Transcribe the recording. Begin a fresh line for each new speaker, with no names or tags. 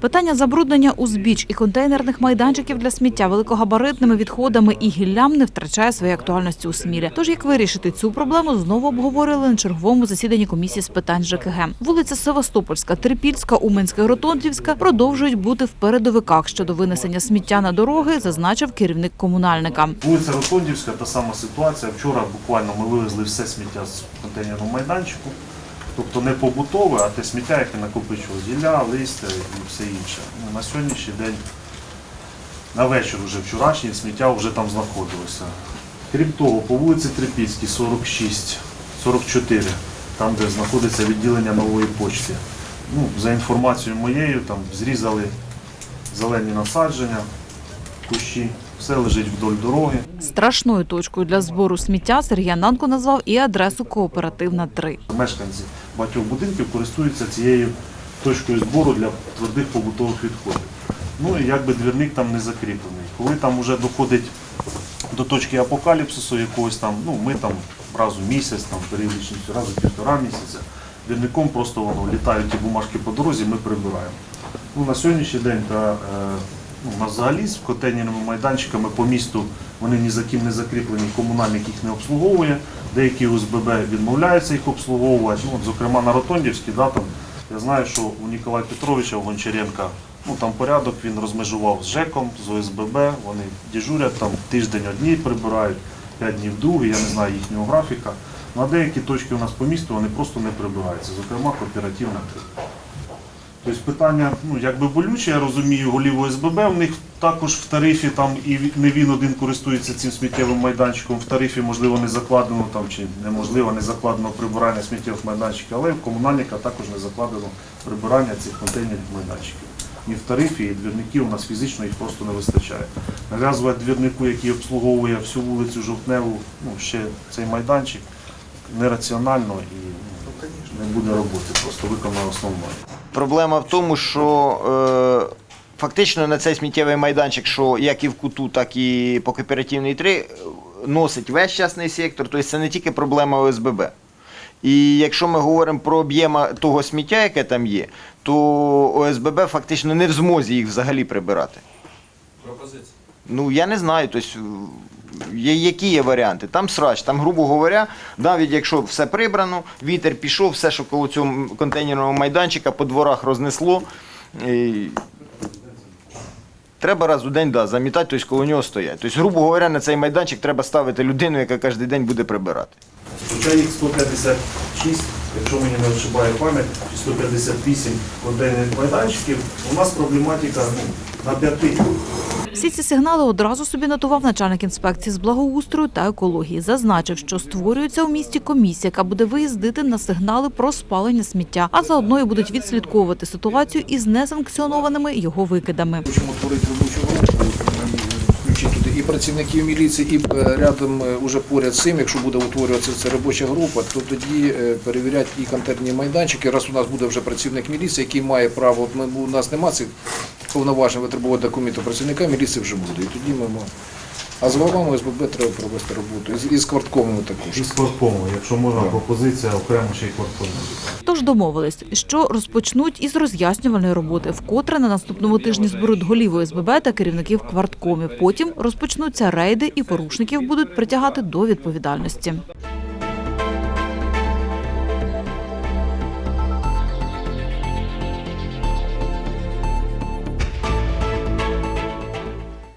Питання забруднення узбіч і контейнерних майданчиків для сміття великогабаритними відходами і гіллям не втрачає своєї актуальності у Смілі. Тож як вирішити цю проблему, знову обговорили на черговому засіданні комісії з питань ЖКГ. Вулиця Севастопольська, Трипільська, Уменська і продовжують бути в передовиках щодо винесення сміття на дороги, зазначив керівник комунальника.
Вулиця Ротондівська, та сама ситуація. Вчора буквально ми вивезли все сміття з контейнерного майданчику. Тобто не побутове, а те сміття, яке накопичувало гілля, листя і все інше. Ну, на сьогоднішній день, на вечір вже вчорашній, сміття вже там знаходилося. Крім того, по вулиці Трипільській, 46, 44, там, де знаходиться відділення нової почти. Ну, за інформацією моєю, там зрізали зелені насадження, кущі, все лежить вдоль дороги.
Страшною точкою для збору сміття Сергій Ананко назвав і адресу кооперативна 3.
Мешканці багатьох будинків користуються цією точкою збору для твердих побутових відходів. Ну і якби двірник там не закріплений. Коли там вже доходить до точки апокаліпсису якогось там, ну ми там раз у місяць, там періодичністю раз у півтора місяця, двірником просто воно літають ті бумажки по дорозі, ми прибираємо. Ну, на сьогоднішній день та, е, ну, у нас взагалі з контейнерними майданчиками по місту вони ні за ким не закріплені, комунальник їх не обслуговує, деякі ОСББ відмовляються їх обслуговувати. Ну, от, зокрема, на Ротондівській, да, там, я знаю, що у Ніколая Петровича у Гончаренка ну, там порядок він розмежував з ЖЕКом, з ОСББ, вони дежурять там тиждень одні прибирають, п'ять днів другі, я не знаю їхнього графіка. Ну, а деякі точки у нас по місту вони просто не прибираються, зокрема кооперативна. Тобто питання, ну якби болюче, я розумію, голів ОСББ, в них також в тарифі там і не він один користується цим сміттєвим майданчиком. В тарифі можливо не закладено там чи неможливо не закладено прибирання сміттєвих майданчиків, але в комунальника також не закладено прибирання цих контейнерних майданчиків. Ні в тарифі, і двірників у нас фізично їх просто не вистачає. Нав'язувати двірнику, який обслуговує всю вулицю Жовтневу, ну ще цей майданчик нераціонально і не буде роботи, просто виконано основною.
Проблема в тому, що е, фактично на цей сміттєвий майданчик, що як і в куту, так і по кооперативній 3, е, носить весь частний сектор, тобто це не тільки проблема ОСББ. І якщо ми говоримо про об'єм того сміття, яке там є, то ОСББ фактично не в змозі їх взагалі прибирати.
Пропозиція.
Ну, я не знаю, тобто, які є варіанти. Там срач, там, грубо говоря, навіть якщо все прибрано, вітер пішов, все, що коло цього контейнерного майданчика по дворах рознесло. І... Треба раз у день да, замітати, тобто коло нього стоять. Тобто, грубо говоря, на цей майданчик треба ставити людину, яка кожен день буде прибирати.
Хоча їх 156, якщо мені не ошибає пам'ять, чи 158 контейнерних майданчиків, у нас проблематика ну, на п'яти.
Всі ці сигнали одразу собі нотував начальник інспекції з благоустрою та екології. Зазначив, що створюється у місті комісія, яка буде виїздити на сигнали про спалення сміття, а заодно і будуть відслідковувати ситуацію із несанкціонованими його викидами.
Хочемо створити робочу групу, туди і працівників міліції, і е, рядом е, уже поряд з цим, якщо буде утворюватися ця робоча група, то тоді е, перевіряти і контентні майданчики. Раз у нас буде вже працівник міліції, який має право, у нас немає цих повноважень витребувати документи працівника міліції вже буде. І тоді ми можемо. А з головами СББ треба провести роботу. І з- І з квартковими також.
І з кварткому, якщо можна, пропозиція окремо ще й кварткому.
Тож домовились, що розпочнуть із роз'яснювальної роботи, вкотре на наступному тижні зберуть голів ОСББ та керівників кварткомів. Потім розпочнуться рейди і порушників будуть притягати до відповідальності.